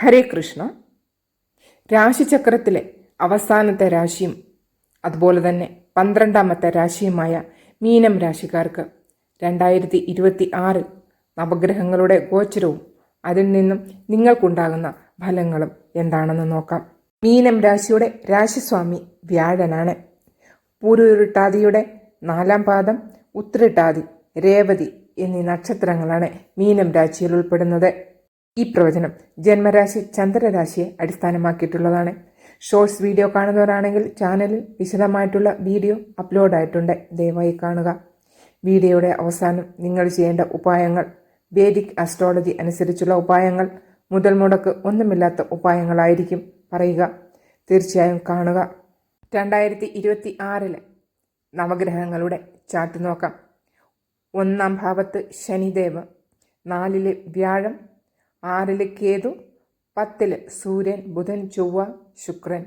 ഹരേ കൃഷ്ണ. രാശിചക്രത്തിലെ അവസാനത്തെ രാശിയും അതുപോലെ തന്നെ പന്ത്രണ്ടാമത്തെ രാശിയുമായ മീനം രാശിക്കാർക്ക് രണ്ടായിരത്തി ഇരുപത്തി ആറിൽ നവഗ്രഹങ്ങളുടെ ഗോചരവും അതിൽ നിന്നും നിങ്ങൾക്കുണ്ടാകുന്ന ഫലങ്ങളും എന്താണെന്ന് നോക്കാം. മീനം രാശിയുടെ രാശിസ്വാമി വ്യാഴനാണ്. പൂരുരുട്ടാതിയുടെ നാലാം പാദം ഉത്രട്ടാതി രേവതി എന്നീ നക്ഷത്രങ്ങളാണ് മീനം രാശിയിൽ ഉൾപ്പെടുന്നത്. ഈ പ്രവചനം ജന്മരാശി ചന്ദ്രരാശിയെ അടിസ്ഥാനമാക്കിയിട്ടുള്ളതാണ്. ഷോർട്സ് വീഡിയോ കാണുന്നവരാണെങ്കിൽ ചാനലിൽ വിശദമായിട്ടുള്ള വീഡിയോ അപ്ലോഡ് ആയിട്ടുണ്ട്. ദയവായി കാണുക. വീഡിയോയുടെ അവസാനം നിങ്ങൾ ചെയ്യേണ്ട ഉപായങ്ങൾ. വേദിക് അസ്ട്രോളജി അനുസരിച്ചുള്ള ഉപായങ്ങൾ. മുതൽ മുടക്ക് ഒന്നുമില്ലാത്ത ഉപായങ്ങളായിരിക്കും. പറയുക. തീർച്ചയായും കാണുക. രണ്ടായിരത്തി ഇരുപത്തി ആറിലെ നവഗ്രഹങ്ങളുടെ ചാർട്ട് നോക്കാം. ഒന്നാം ഭാവത്ത് ശനിദേവ് നാലിലെ വ്യാഴം. ആറിൽ കേതു പത്തിൽ സൂര്യൻ ബുധൻ ചൊവ്വ ശുക്രൻ.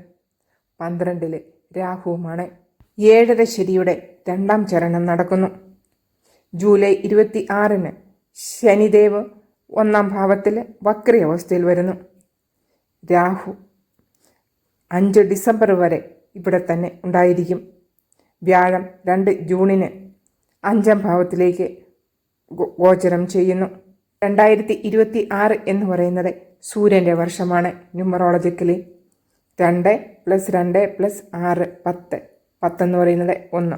പന്ത്രണ്ടിൽ രാഹുവുമാണ്. ഏഴര ശരിയുടെ രണ്ടാം ചരണം നടക്കുന്നു. ജൂലൈ ഇരുപത്തി ആറിന് ശനിദേവ് ഒന്നാം ഭാവത്തിൽ വക്രി അവസ്ഥയിൽ വരുന്നു. രാഹു അഞ്ച് ഡിസംബർ വരെ ഇവിടെ തന്നെ ഉണ്ടായിരിക്കും. വ്യാഴം രണ്ട് ജൂണിന് അഞ്ചാം ഭാവത്തിലേക്ക് ഗോചരം ചെയ്യുന്നു. രണ്ടായിരത്തി ഇരുപത്തി ആറ് എന്ന് പറയുന്നത് സൂര്യന്റെ വർഷമാണ് ന്യൂമറോളജിക്കലി. രണ്ട് പ്ലസ് രണ്ട് പ്ലസ് ആറ് പത്ത്. പത്തെന്ന് പറയുന്നത് ഒന്ന്.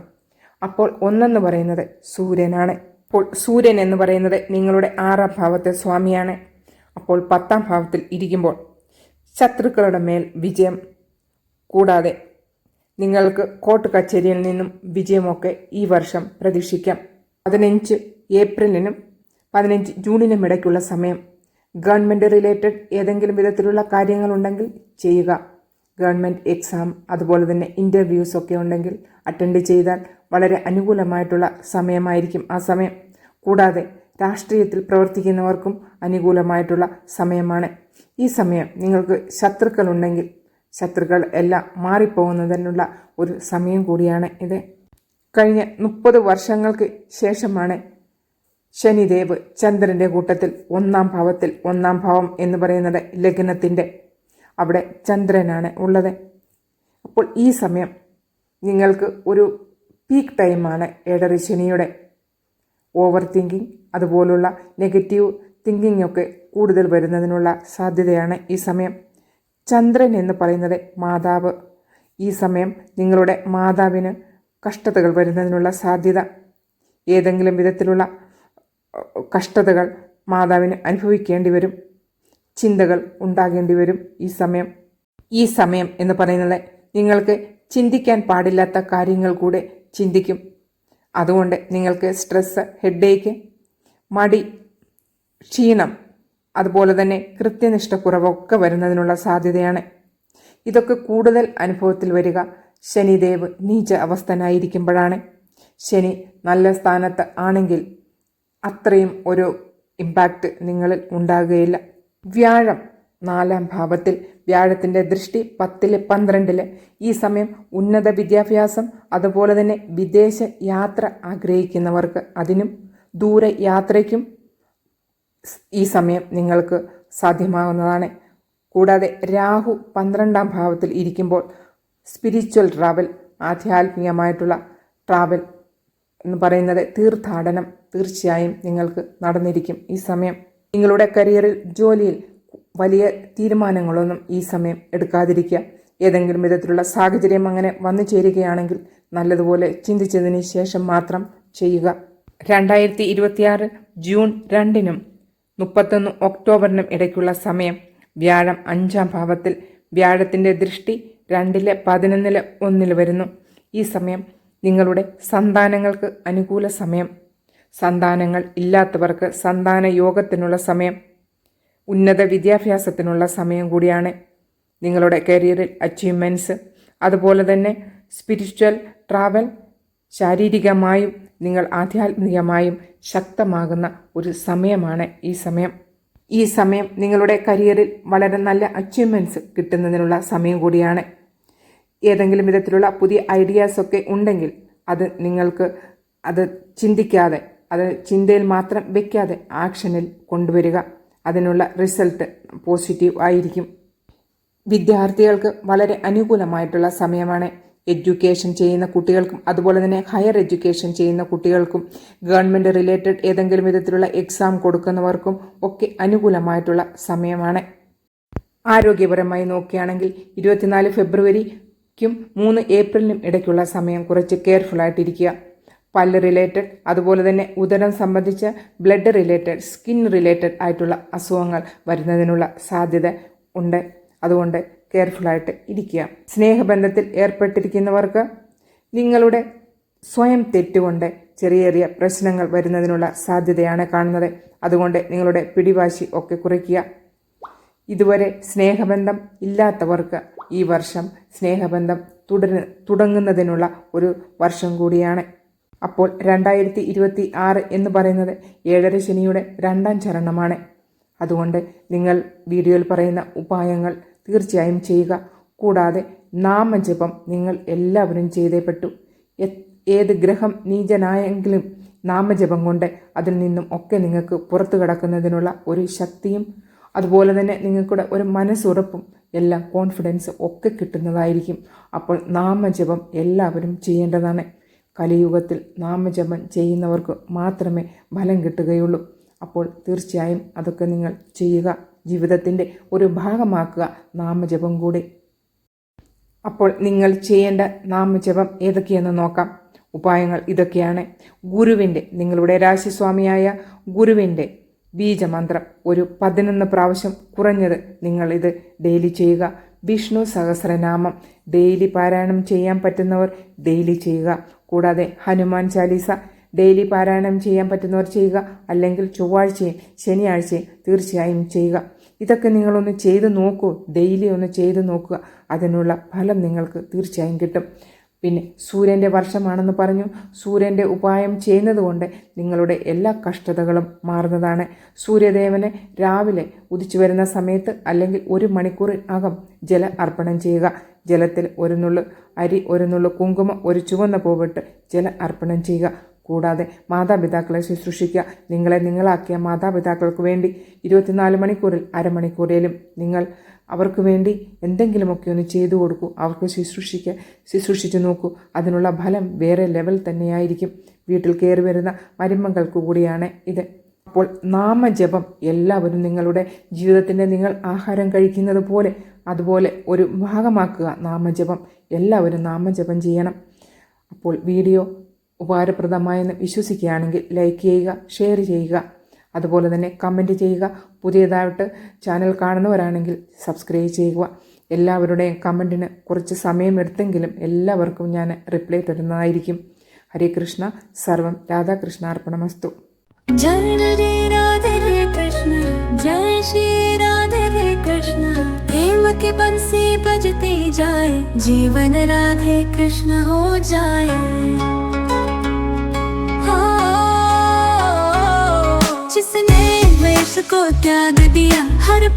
അപ്പോൾ ഒന്നെന്ന് പറയുന്നത് സൂര്യനാണ്. അപ്പോൾ സൂര്യൻ എന്ന് പറയുന്നത് നിങ്ങളുടെ ആറാം ഭാവത്തെ സ്വാമിയാണ്. അപ്പോൾ പത്താം ഭാവത്തിൽ ഇരിക്കുമ്പോൾ ശത്രുക്കളുടെ മേൽ വിജയം. കൂടാതെ നിങ്ങൾക്ക് കോട്ട് കച്ചേരിയിൽ നിന്നും വിജയമൊക്കെ ഈ വർഷം പ്രതീക്ഷിക്കാം. പതിനഞ്ച് ഏപ്രിലിനും പതിനഞ്ച് ജൂണിനും ഇടയ്ക്കുള്ള സമയം. ഗവൺമെന്റ് റിലേറ്റഡ് ഏതെങ്കിലും വിധത്തിലുള്ള കാര്യങ്ങളുണ്ടെങ്കിൽ ചെയ്യുക. ഗവൺമെന്റ് എക്സാം അതുപോലെ തന്നെ ഇന്റർവ്യൂസ് ഒക്കെ ഉണ്ടെങ്കിൽ അറ്റൻഡ് ചെയ്താൽ വളരെ അനുകൂലമായിട്ടുള്ള സമയമായിരിക്കും ആ സമയം. കൂടാതെ രാഷ്ട്രീയത്തിൽ പ്രവർത്തിക്കുന്നവർക്കും അനുകൂലമായിട്ടുള്ള സമയമാണ്. ഈ സമയം നിങ്ങൾക്ക് ശത്രുക്കളുണ്ടെങ്കിൽ ശത്രുക്കൾ എല്ലാം മാറിപ്പോകുന്നതിനുള്ള ഒരു സമയം കൂടിയാണ് ഇത്. കഴിഞ്ഞ മുപ്പത് വർഷങ്ങൾക്ക് ശേഷമാണ് ശനിദേവ് ചന്ദ്രന്റെ കൂട്ടത്തിൽ ഒന്നാം ഭാവത്തിൽ ഒന്നാം ഭാവം എന്ന് പറയുന്നത് ലഗ്നത്തിന്റെ അവിടെ ചന്ദ്രനാണ് ഉള്ളത്. അപ്പോൾ ഈ സമയം നിങ്ങൾക്ക് ഒരു പീക്ക് ടൈമാണ് ഏഴര ശനിയുടെ. ഓവർ തിങ്കിങ് അതുപോലുള്ള നെഗറ്റീവ് തിങ്കിങ് ഒക്കെ കൂടുതൽ വരുന്നതിനുള്ള സാധ്യതയാണ് ഈ സമയം. ചന്ദ്രൻ എന്ന് പറയുന്നത് മാതാവ്. ഈ സമയം നിങ്ങളുടെ മാതാവിന് കഷ്ടതകൾ വരുന്നതിനുള്ള സാധ്യത. ഏതെങ്കിലും വിധത്തിലുള്ള കഷ്ടതകൾ മാതാവിന് അനുഭവിക്കേണ്ടി വരും. ചിന്തകൾ ഉണ്ടാകേണ്ടി വരും ഈ സമയം. ഈ സമയം എന്ന് പറയുന്നത് നിങ്ങൾക്ക് ചിന്തിക്കാൻ പാടില്ലാത്ത കാര്യങ്ങൾ കൂടെ ചിന്തിക്കും. അതുകൊണ്ട് നിങ്ങൾക്ക് സ്ട്രെസ് ഹെഡേക്ക് മടി ക്ഷീണം അതുപോലെ തന്നെ കൃത്യനിഷ്ഠക്കുറവൊക്കെ വരുന്നതിനുള്ള സാധ്യതയാണ്. ഇതൊക്കെ കൂടുതൽ അനുഭവത്തിൽ വരിക ശനിദേവ് നീച അവസ്ഥനായിരിക്കുമ്പോഴാണ്. ശനി നല്ല സ്ഥാനത്ത് ആണെങ്കിൽ അത്രയും ഒരു ഇമ്പാക്റ്റ് നിങ്ങളിൽ ഉണ്ടാകുകയില്ല. വ്യാഴം നാലാം ഭാവത്തിൽ വ്യാഴത്തിന്റെ ദൃഷ്ടി പത്തിൽ പന്ത്രണ്ടിൽ. ഈ സമയം ഉന്നത വിദ്യാഭ്യാസം അതുപോലെ തന്നെ വിദേശ യാത്ര ആഗ്രഹിക്കുന്നവർക്ക് അതിനും ദൂര യാത്രയ്ക്കും ഈ സമയം നിങ്ങൾക്ക് സാധ്യമാകുന്നതാണ്. കൂടാതെ രാഹു പന്ത്രണ്ടാം ഭാവത്തിൽ ഇരിക്കുമ്പോൾ സ്പിരിച്വൽ ട്രാവൽ ആധ്യാത്മികമായിട്ടുള്ള ട്രാവൽ എന്ന് പറയുന്നത് തീർത്ഥാടനം തീർച്ചയായും നിങ്ങൾക്ക് നടന്നിരിക്കും ഈ സമയം. നിങ്ങളുടെ കരിയറിൽ ജോലിയിൽ വലിയ തീരുമാനങ്ങളൊന്നും ഈ സമയം എടുക്കാതിരിക്കുക. ഏതെങ്കിലും വിധത്തിലുള്ള സാഹചര്യം അങ്ങനെ വന്നു ചേരുകയാണെങ്കിൽ നല്ലതുപോലെ ചിന്തിച്ചതിന് ശേഷം മാത്രം ചെയ്യുക. രണ്ടായിരത്തി ഇരുപത്തിയാറ് ജൂൺ രണ്ടിനും മുപ്പത്തൊന്ന് ഒക്ടോബറിനും ഇടയ്ക്കുള്ള സമയം. വ്യാഴം അഞ്ചാം ഭാവത്തിൽ വ്യാഴത്തിന്റെ ദൃഷ്ടി രണ്ടിലെ പതിനൊന്നിലെ ഒന്നിൽ വരുന്നു. ഈ സമയം നിങ്ങളുടെ സന്താനങ്ങൾക്ക് അനുകൂല സമയം. സന്താനങ്ങൾ ഇല്ലാത്തവർക്ക് സന്താന യോഗത്തിനുള്ള സമയം. ഉന്നത വിദ്യാഭ്യാസത്തിനുള്ള സമയം കൂടിയാണ് നിങ്ങളുടെ കരിയറിൽ അച്ചീവ്മെന്റ്സ് അതുപോലെ തന്നെ സ്പിരിച്വൽ ട്രാവൽ ശാരീരികമായും നിങ്ങൾ ആധ്യാത്മികമായും ശക്തമാകുന്ന ഒരു സമയമാണ് ഈ സമയം. ഈ സമയം നിങ്ങളുടെ കരിയറിൽ വളരെ നല്ല അച്ചീവ്മെന്റ്സ് കിട്ടുന്നതിനുള്ള സമയം കൂടിയാണ്. ഏതെങ്കിലും വിധത്തിലുള്ള പുതിയ ഐഡിയാസ് ഒക്കെ ഉണ്ടെങ്കിൽ അത് നിങ്ങൾക്ക് അത് ചിന്തിക്കാതെ അത് ചിന്തയിൽ മാത്രം വെക്കാതെ ആക്ഷനിൽ കൊണ്ടുവരിക. അതിനുള്ള റിസൾട്ട് പോസിറ്റീവ് ആയിരിക്കും. വിദ്യാർത്ഥികൾക്ക് വളരെ അനുകൂലമായിട്ടുള്ള സമയമാണ് എഡ്യൂക്കേഷൻ ചെയ്യുന്ന കുട്ടികൾക്കും അതുപോലെ തന്നെ ഹയർ എഡ്യൂക്കേഷൻ ചെയ്യുന്ന കുട്ടികൾക്കും ഗവൺമെന്റ് റിലേറ്റഡ് ഏതെങ്കിലും വിധത്തിലുള്ള എക്സാം കൊടുക്കുന്നവർക്കും ഒക്കെ അനുകൂലമായിട്ടുള്ള സമയമാണ്. ആരോഗ്യപരമായി നോക്കുകയാണെങ്കിൽ ഇരുപത്തിനാല് ഫെബ്രുവരിക്കും മൂന്ന് ഏപ്രിലിനും ഇടയ്ക്കുള്ള സമയം കുറച്ച് കെയർഫുൾ ആയിട്ടിരിക്കുക പല്ല് റിലേറ്റഡ് അതുപോലെ തന്നെ ഉദരം സംബന്ധിച്ച് ബ്ലഡ് റിലേറ്റഡ് സ്കിൻ റിലേറ്റഡ് ആയിട്ടുള്ള അസുഖങ്ങൾ വരുന്നതിനുള്ള സാധ്യത ഉണ്ട്. അതുകൊണ്ട് കെയർഫുള്ളായിട്ട് ഇരിക്കുക. സ്നേഹബന്ധത്തിൽ ഏർപ്പെട്ടിരിക്കുന്നവർക്ക് നിങ്ങളുടെ സ്വയം തെറ്റുകൊണ്ട് ചെറിയ ചെറിയ പ്രശ്നങ്ങൾ വരുന്നതിനുള്ള സാധ്യതയാണ് കാണുന്നത്. അതുകൊണ്ട് നിങ്ങളുടെ പിടിവാശി ഒക്കെ കുറയ്ക്കുക. ഇതുവരെ സ്നേഹബന്ധം ഇല്ലാത്തവർക്ക് ഈ വർഷം സ്നേഹബന്ധം തുടര തുടങ്ങുന്നതിനുള്ള ഒരു വർഷം കൂടിയാണ്. അപ്പോൾ രണ്ടായിരത്തി ഇരുപത്തി ആറ് എന്ന് പറയുന്നത് ഏഴര ശനിയുടെ രണ്ടാം ചരണമാണ്. അതുകൊണ്ട് നിങ്ങൾ വീഡിയോയിൽ പറയുന്ന ഉപായങ്ങൾ തീർച്ചയായും ചെയ്യുക. കൂടാതെ നാമജപം നിങ്ങൾ എല്ലാവരും ചെയ്തേ പറ്റൂ. ഏത് ഗ്രഹം നീചനായെങ്കിലും നാമജപം കൊണ്ട് അതിൽ നിന്നും ഒക്കെ നിങ്ങൾക്ക് പുറത്തു കടക്കുന്നതിനുള്ള ഒരു ശക്തിയും അതുപോലെ തന്നെ നിങ്ങൾക്കൂടെ ഒരു മനസ്സുറപ്പും എല്ലാം കോൺഫിഡൻസ് ഒക്കെ കിട്ടുന്നതായിരിക്കും. അപ്പോൾ നാമജപം എല്ലാവരും ചെയ്യേണ്ടതാണ്. കലിയുഗത്തിൽ നാമജപം ചെയ്യുന്നവർക്ക് മാത്രമേ ഫലം കിട്ടുകയുള്ളൂ. അപ്പോൾ തീർച്ചയായും അതൊക്കെ നിങ്ങൾ ചെയ്യുക. ജീവിതത്തിന്റെ ഒരു ഭാഗമാക്കുക നാമജപം കൂടി. അപ്പോൾ നിങ്ങൾ ചെയ്യേണ്ട നാമജപം ഏതൊക്കെയെന്ന് നോക്കാം. ഉപായങ്ങൾ ഇതൊക്കെയാണ്. ഗുരുവിന്റെ നിങ്ങളുടെ രാശിസ്വാമിയായ ഗുരുവിന്റെ ബീജമന്ത്രം. ഒരു പതിനൊന്ന് പ്രാവശ്യം കുറഞ്ഞത് നിങ്ങൾ ഇത് ഡെയിലി ചെയ്യുക. വിഷ്ണു സഹസ്രനാമം. ഡെയിലി പാരായണം ചെയ്യാൻ പറ്റുന്നവർ ഡെയിലി ചെയ്യുക. കൂടാതെ ഹനുമാൻ ചാലീസ ഡെയിലി പാരായണം ചെയ്യാൻ പറ്റുന്നവർ ചെയ്യുക. അല്ലെങ്കിൽ ചൊവ്വാഴ്ചയും ശനിയാഴ്ചയും തീർച്ചയായും ചെയ്യുക. ഇതൊക്കെ നിങ്ങളൊന്ന് ചെയ്ത് നോക്കൂ. ഡെയിലി ഒന്ന് ചെയ്ത് നോക്കുക. അതിനുള്ള ഫലം നിങ്ങൾക്ക് തീർച്ചയായും കിട്ടും. പിന്നെ സൂര്യന്റെ വർഷമാണെന്ന് പറഞ്ഞു. സൂര്യന്റെ ഉപായം ചെയ്യുന്നതുകൊണ്ട് നിങ്ങളുടെ എല്ലാ കഷ്ടതകളും മാറുന്നതാണ്. സൂര്യദേവനെ രാവിലെ ഉദിച്ചു വരുന്ന സമയത്ത് അല്ലെങ്കിൽ ഒരു മണിക്കൂറിനകം ജല അർപ്പണം ചെയ്യുക. ജലത്തിൽ ഒരു നുള്ളു അരി ഒരു നുള്ളു കുങ്കുമം ഒരു ചുവന്ന പൂവിട്ട് ജല അർപ്പണം ചെയ്യുക. കൂടാതെ മാതാപിതാക്കളെ ശുശ്രൂഷിക്കുക. നിങ്ങളെ നിങ്ങളാക്കിയ മാതാപിതാക്കൾക്ക് വേണ്ടി ഇരുപത്തിനാല് മണിക്കൂറിൽ അരമണിക്കൂറിലും നിങ്ങൾ അവർക്ക് വേണ്ടി എന്തെങ്കിലുമൊക്കെ ഒന്ന് ചെയ്തു കൊടുക്കൂ. അവർക്ക് ശുശ്രൂഷിക്ക ശുശ്രൂഷിച്ചു നോക്കൂ. അതിനുള്ള ഫലം വേറെ ലെവൽ തന്നെയായിരിക്കും. വീട്ടിൽ കയറി വരുന്ന മരുമകൾക്ക് കൂടിയാണ് ഇത്. അപ്പോൾ നാമജപം എല്ലാവരും നിങ്ങളുടെ ജീവിതത്തിന്റെ നിങ്ങൾ ആഹാരം കഴിക്കുന്നത് പോലെ അതുപോലെ ഒരു ഭാഗമാക്കുക. നാമജപം. എല്ലാവരും നാമജപം ചെയ്യണം. അപ്പോൾ വീഡിയോ ഉപകാരപ്രദമായെന്ന് വിശ്വസിക്കുകയാണെങ്കിൽ ലൈക്ക് ചെയ്യുക ഷെയർ ചെയ്യുക. അതുപോലെ തന്നെ കമൻറ്റ് ചെയ്യുക പുതിയതായിട്ട് ചാനൽ കാണുന്നവരാണെങ്കിൽ സബ്സ്ക്രൈബ് ചെയ്യുക എല്ലാവരുടെയും കമൻറ്റിന് കുറച്ച് സമയമെടുത്തെങ്കിലും എല്ലാവർക്കും ഞാൻ റിപ്ലൈ തരുന്നതായിരിക്കും ഹരേ കൃഷ്ണ സർവം രാധാകൃഷ്ണാർപ്പണമസ്തു जय रे राधे रे कृष्ण जय श्री राधे रे कृष्ण प्रेम के बंसी बजते जाए जीवन राधे कृष्ण हो जाए उसको त्याग दिया हर